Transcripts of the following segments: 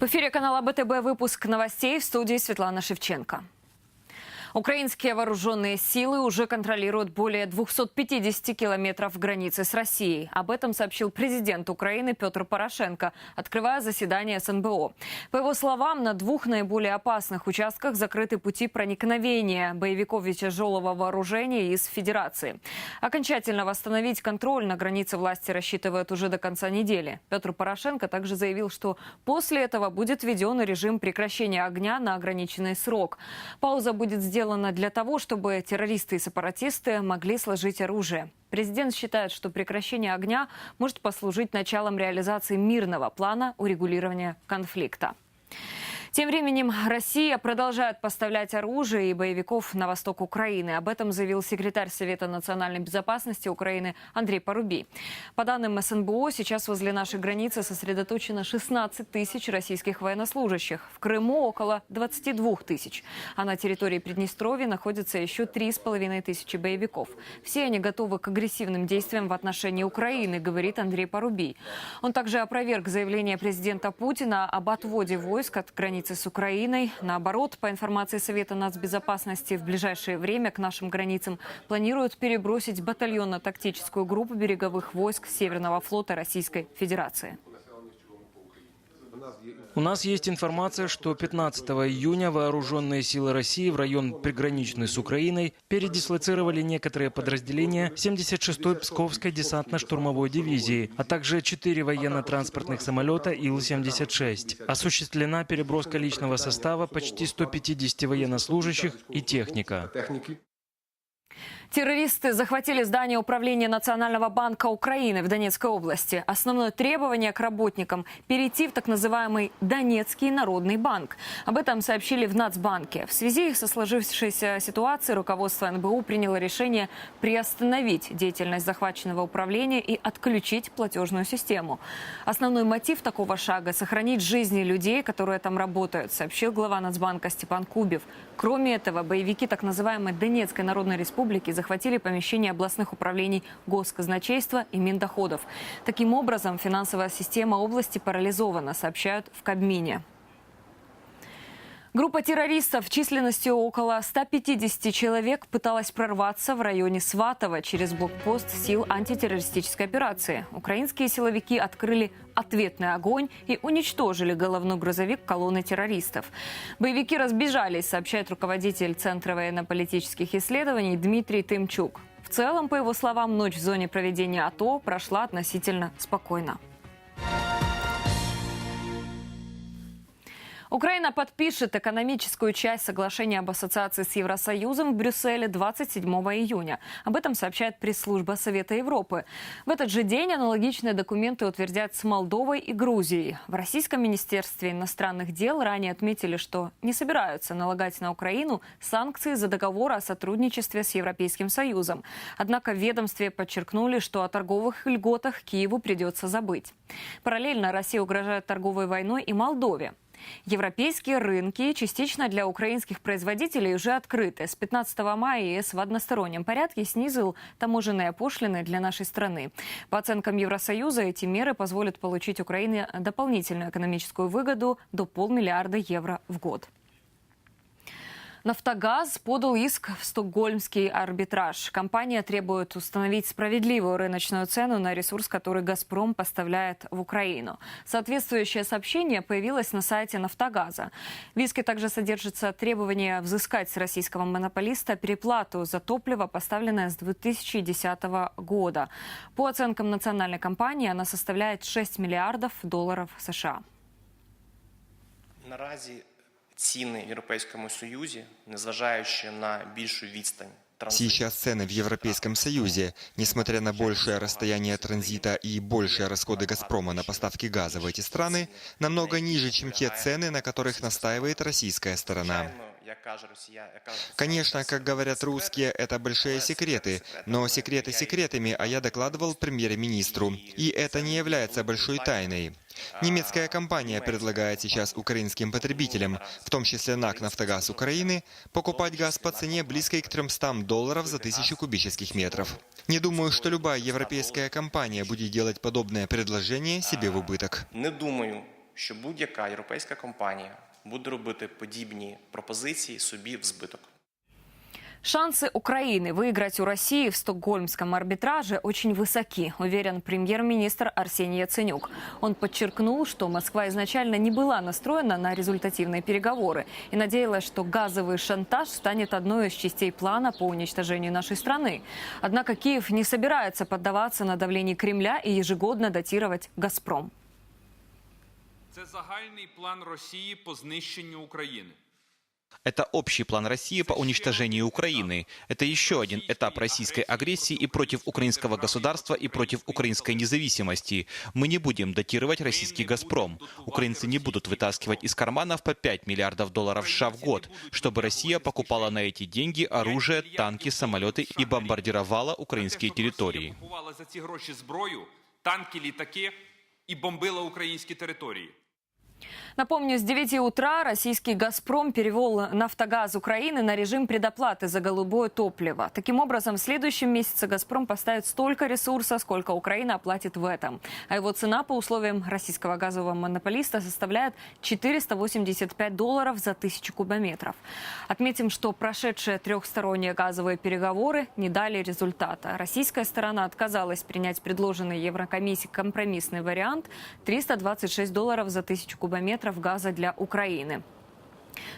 В эфире канала БТБ выпуск новостей в студии Светлана Шевченко. Украинские вооруженные силы уже контролируют более 250 километров границы с Россией. Об этом сообщил президент Украины Петр Порошенко, открывая заседание СНБО. По его словам, на двух наиболее опасных участках закрыты пути проникновения боевиков тяжелого вооружения из Федерации. Окончательно восстановить контроль на границе власти рассчитывают уже до конца недели. Петр Порошенко также заявил, что после этого будет введен режим прекращения огня на ограниченный срок. Пауза будет сделана для того, чтобы террористы и сепаратисты могли сложить оружие. Президент считает, что прекращение огня может послужить началом реализации мирного плана урегулирования конфликта. Тем временем Россия продолжает поставлять оружие и боевиков на восток Украины. Об этом заявил секретарь Совета национальной безопасности Украины Андрей Порубий. По данным СНБО, сейчас возле нашей границы сосредоточено 16 тысяч российских военнослужащих. В Крыму около 22 тысяч. А на территории Приднестровья находится еще 3,5 тысячи боевиков. Все они готовы к агрессивным действиям в отношении Украины, говорит Андрей Порубий. Он также опроверг заявление президента Путина об отводе войск от границы с Украиной. Наоборот, по информации Совета нацбезопасности, в ближайшее время к нашим границам планируют перебросить батальонно-тактическую группу береговых войск Северного флота Российской Федерации. У нас есть информация, что 15 июня вооруженные силы России в район приграничный с Украиной передислоцировали некоторые подразделения 76-й Псковской десантно-штурмовой дивизии, а также 4 военно-транспортных самолета Ил-76. Осуществлена переброска личного состава почти 150 военнослужащих и техника. Террористы захватили здание управления Национального банка Украины в Донецкой области. Основное требование к работникам – перейти в так называемый Донецкий народный банк. Об этом сообщили в Нацбанке. В связи со сложившейся ситуацией руководство НБУ приняло решение приостановить деятельность захваченного управления и отключить платежную систему. Основной мотив такого шага – сохранить жизни людей, которые там работают, сообщил глава Нацбанка Степан Кубев. Кроме этого, боевики так называемой Донецкой Народной Республики захватили помещения областных управлений госказначейства и Миндоходов. Таким образом, финансовая система области парализована, сообщают в Кабмине. Группа террористов численностью около 150 человек пыталась прорваться в районе Сватова через блокпост сил антитеррористической операции. Украинские силовики открыли ответный огонь и уничтожили головной грузовик колонны террористов. Боевики разбежались, сообщает руководитель Центра военно-политических исследований Дмитрий Тымчук. В целом, по его словам, ночь в зоне проведения АТО прошла относительно спокойно. Украина подпишет экономическую часть соглашения об ассоциации с Евросоюзом в Брюсселе 27 июня. Об этом сообщает пресс-служба Совета Европы. В этот же день аналогичные документы утвердят с Молдовой и Грузией. В Российском Министерстве иностранных дел ранее отметили, что не собираются налагать на Украину санкции за договор о сотрудничестве с Европейским Союзом. Однако в ведомстве подчеркнули, что о торговых льготах Киеву придется забыть. Параллельно Россия угрожает торговой войной и Молдове. Европейские рынки частично для украинских производителей уже открыты. С 15 мая ЕС в одностороннем порядке снизил таможенные пошлины для нашей страны. По оценкам Евросоюза, эти меры позволят получить Украине дополнительную экономическую выгоду до полмиллиарда евро в год. «Нафтогаз» подал иск в стокгольмский арбитраж. Компания требует установить справедливую рыночную цену на ресурс, который «Газпром» поставляет в Украину. Соответствующее сообщение появилось на сайте «Нафтогаза». В иске также содержится требование взыскать с российского монополиста переплату за топливо, поставленное с 2010 года. По оценкам национальной компании, она составляет 6 миллиардов долларов США ціни в Європейському Союзі, незважаючи на більшу відстань транзиту, Сейчас цены в Европейском Союзе, несмотря на большее расстояние транзита и большие расходы «Газпрома» на поставки газа в эти страны, намного ниже, чем те цены, на которых настаивает российская сторона. звичайно, як каже Росія, яка Конечно, как говорят русские, это большие секреты, но секреты секретами, а я докладывал премьер-министру, и это не является большой тайной. Немецкая компания предлагает сейчас украинским потребителям, в том числе НАК «Нафтогаз Украины», покупать газ по цене близкой к 300 долларов за тысячу кубических метров. Не думаю, что любая европейская компания будет делать подобное предложение себе в убыток. не думаю, що будь-яка європейська компанія буде робити подібні пропозиції собі в збиток. Шансы Украины выиграть у России в стокгольмском арбитраже очень высоки, уверен премьер-министр Арсений Яценюк. Он подчеркнул, что Москва изначально не была настроена на результативные переговоры и надеялась, что газовый шантаж станет одной из частей плана по уничтожению нашей страны. Однако Киев не собирается поддаваться на давление Кремля и ежегодно датировать «Газпром». Це загальний план Росії по знищенню України. Это общий план России по уничтожению Украины. Это еще один этап российской агрессии и против украинского государства, и против украинской независимости. Мы не будем датировать российский «Газпром». Украинцы не будут вытаскивать из карманов по 5 миллиардов долларов США в год, чтобы Россия покупала на эти деньги оружие, танки, самолеты и бомбардировала украинские Те, що Росія территории. купувала за ці гроші зброю, танки, літаки і бомбила українські території. Напомню, с 9 утра российский «Газпром» перевел «Нафтогаз» Украины на режим предоплаты за голубое топливо. Таким образом, в следующем месяце «Газпром» поставит столько ресурса, сколько Украина оплатит в этом. А его цена по условиям российского газового монополиста составляет 485 долларов за тысячу кубометров. Отметим, что прошедшие трехсторонние газовые переговоры не дали результата. Российская сторона отказалась принять предложенный Еврокомиссией компромиссный вариант – 326 долларов за тысячу кубометров газа для Украины.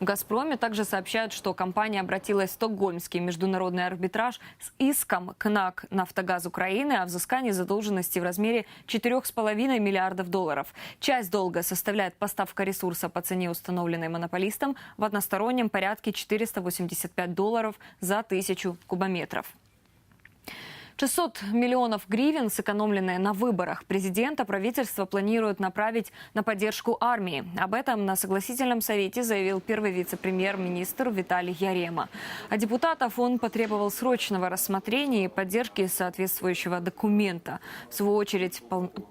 В «Газпроме» также сообщают, что компания обратилась в Стокгольмский международный арбитраж с иском к НАК «Нафтогаз Украины» о взыскании задолженности в размере 4,5 миллиардов долларов. Часть долга составляет поставка ресурса по цене, установленной монополистом, в одностороннем порядке 485 долларов за тысячу кубометров. 600 миллионов гривен, сэкономленные на выборах президента, правительство планирует направить на поддержку армии. Об этом на согласительном совете заявил первый вице-премьер-министр Виталий Ярема. А депутатов он потребовал срочного рассмотрения и поддержки соответствующего документа. В свою очередь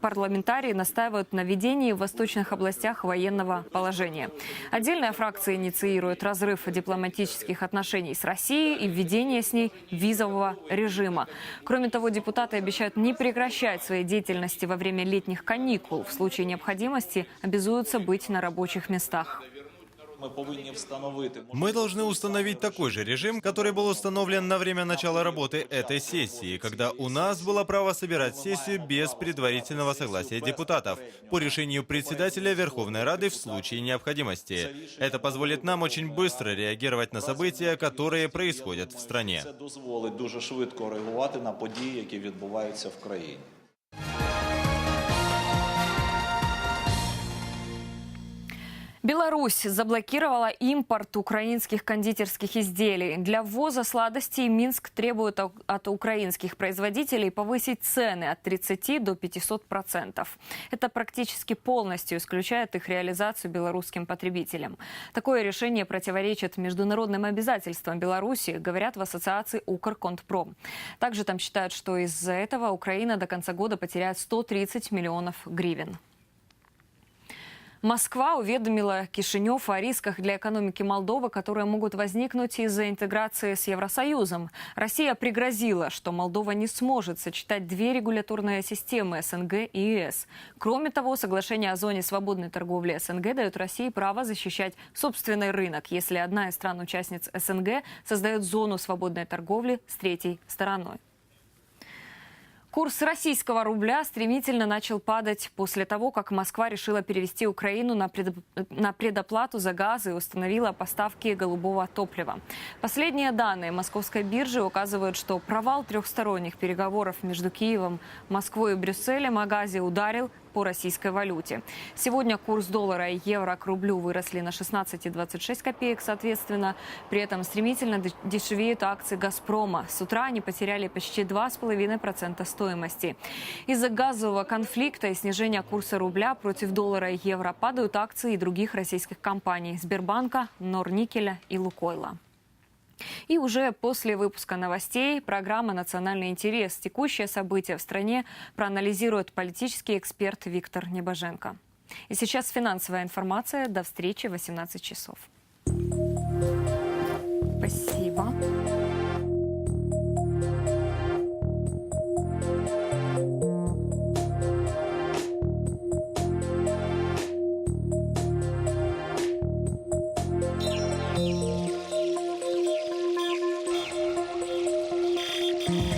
парламентарии настаивают на введении в восточных областях военного положения. Отдельная фракция инициирует разрыв дипломатических отношений с Россией и введение с ней визового режима. Кроме того, депутаты обещают не прекращать своей деятельности во время летних каникул. В случае необходимости обязуются быть на рабочих местах Ми повинні встановити Мы должны установить такой же режим, который был установлен на время начала работы этой сессии, когда у нас было право собирать сессию без предварительного согласия депутатов по решению председателя Верховной Рады в случае необходимости. Это позволит нам очень быстро реагировать на события, которые происходят в стране. це дозволить дуже швидко реагувати на події, які відбуваються в країні. Беларусь заблокировала импорт украинских кондитерских изделий. Для ввоза сладостей Минск требует от украинских производителей повысить цены от 30 до 500 процентов. Это практически полностью исключает их реализацию белорусским потребителям. Такое решение противоречит международным обязательствам Беларуси, говорят в ассоциации Укрконтпром. Также там считают, что из-за этого Украина до конца года потеряет 130 миллионов гривен. Москва уведомила Кишинев о рисках для экономики Молдовы, которые могут возникнуть из-за интеграции с Евросоюзом. Россия пригрозила, что Молдова не сможет сочетать две регуляторные системы СНГ и ЕС. Кроме того, соглашение о зоне свободной торговли СНГ дает России право защищать собственный рынок, если одна из стран-участниц СНГ создает зону свободной торговли с третьей стороной. Курс российского рубля стремительно начал падать после того, как Москва решила перевести Украину на, пред- на предоплату за газ и установила поставки голубого топлива. Последние данные московской биржи указывают, что провал трехсторонних переговоров между Киевом, Москвой и Брюсселем о газе ударил по российской валюте. Сегодня курс доллара и евро к рублю выросли на 16 и 26 копеек соответственно. При этом стремительно дешевеют акции «Газпрома». С утра они потеряли почти 2,5% стоимости. Из-за газового конфликта и снижения курса рубля против доллара и евро падают акции и других российских компаний – Сбербанка, Норникеля и Лукойла. И уже после выпуска новостей программа «Национальный интерес. Текущие события в стране» проанализирует политический эксперт Виктор Небоженко. И сейчас финансовая информация. До встречи в 18 часов. Спасибо. Bye.